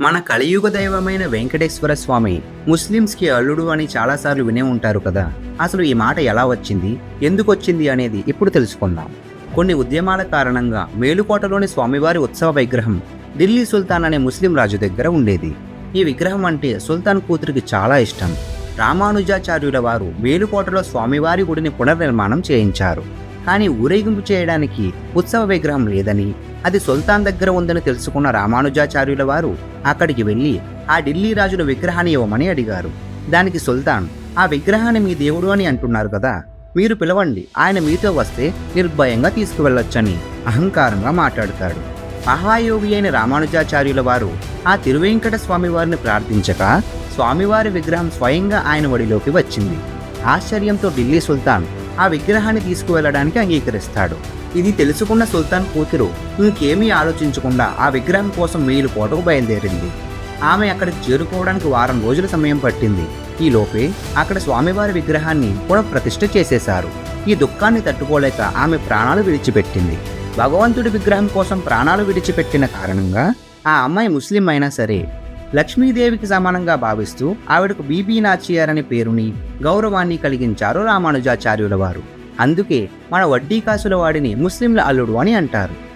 మన కలియుగ దైవమైన వెంకటేశ్వర స్వామి ముస్లిమ్స్కి అల్లుడు అని చాలాసార్లు వినే ఉంటారు కదా. అసలు ఈ మాట ఎలా వచ్చింది? ఎందుకు వచ్చింది అనేది ఇప్పుడు తెలుసుకుందాం. కొన్ని ఉద్యమాల కారణంగా మేలుకోటలోని స్వామివారి ఉత్సవ విగ్రహం ఢిల్లీ సుల్తాన్ అనే ముస్లిం రాజు దగ్గర ఉండేది. ఈ విగ్రహం అంటే సుల్తాన్ కూతురికి చాలా ఇష్టం. రామానుజాచార్యుల వారు మేలుకోటలో స్వామివారి గుడిని పునర్నిర్మాణం చేయించారు. కానీ ఊరేగింపు చేయడానికి ఉత్సవ విగ్రహం లేదని అది సుల్తాన్ దగ్గర ఉందని తెలుసుకున్న రామానుజాచార్యుల వారు అక్కడికి వెళ్ళి ఆ ఢిల్లీ రాజుల విగ్రహాన్ని ఇవ్వమని అడిగారు. దానికి సుల్తాన్ ఆ విగ్రహాన్ని మీ దేవుడు అని అంటున్నారు కదా మీరు పిలవండి ఆయన మీతో వస్తే నిర్భయంగా తీసుకువెళ్ళొచ్చని అహంకారంగా మాట్లాడతాడు. మహాయోగి అయిన రామానుజాచార్యుల వారు ఆ తిరువెంకట స్వామివారిని ప్రార్థించక స్వామివారి విగ్రహం స్వయంగా ఆయన ఒడిలోకి వచ్చింది. ఆశ్చర్యంతో ఢిల్లీ సుల్తాన్ ఆ విగ్రహాన్ని తీసుకువెళ్ళడానికి అంగీకరిస్తాడు. ఇది తెలుసుకున్న సుల్తాన్ కూతురు ఇంకేమీ ఆలోచించకుండా ఆ విగ్రహం కోసం మేలు కోటకు బయలుదేరింది. ఆమె అక్కడికి చేరుకోవడానికి వారం రోజుల సమయం పట్టింది. ఈ లోపే అక్కడ స్వామివారి విగ్రహాన్ని పునఃప్రతిష్ఠ చేసేశారు. ఈ దుఃఖాన్ని తట్టుకోలేక ఆమె ప్రాణాలు విడిచిపెట్టింది. భగవంతుడి విగ్రహం కోసం ప్రాణాలు విడిచిపెట్టిన కారణంగా ఆ అమ్మాయి ముస్లిం అయినా సరే లక్ష్మీదేవికి సమానంగా భావిస్తూ ఆవిడకు బీబీ నాచియార్ అనే పేరుని గౌరవాన్ని కలిగించారు రామానుజాచార్యుల వారు. అందుకే మన వడ్డీ కాసుల వాడిని ముస్లింల అల్లుడు అని అంటారు.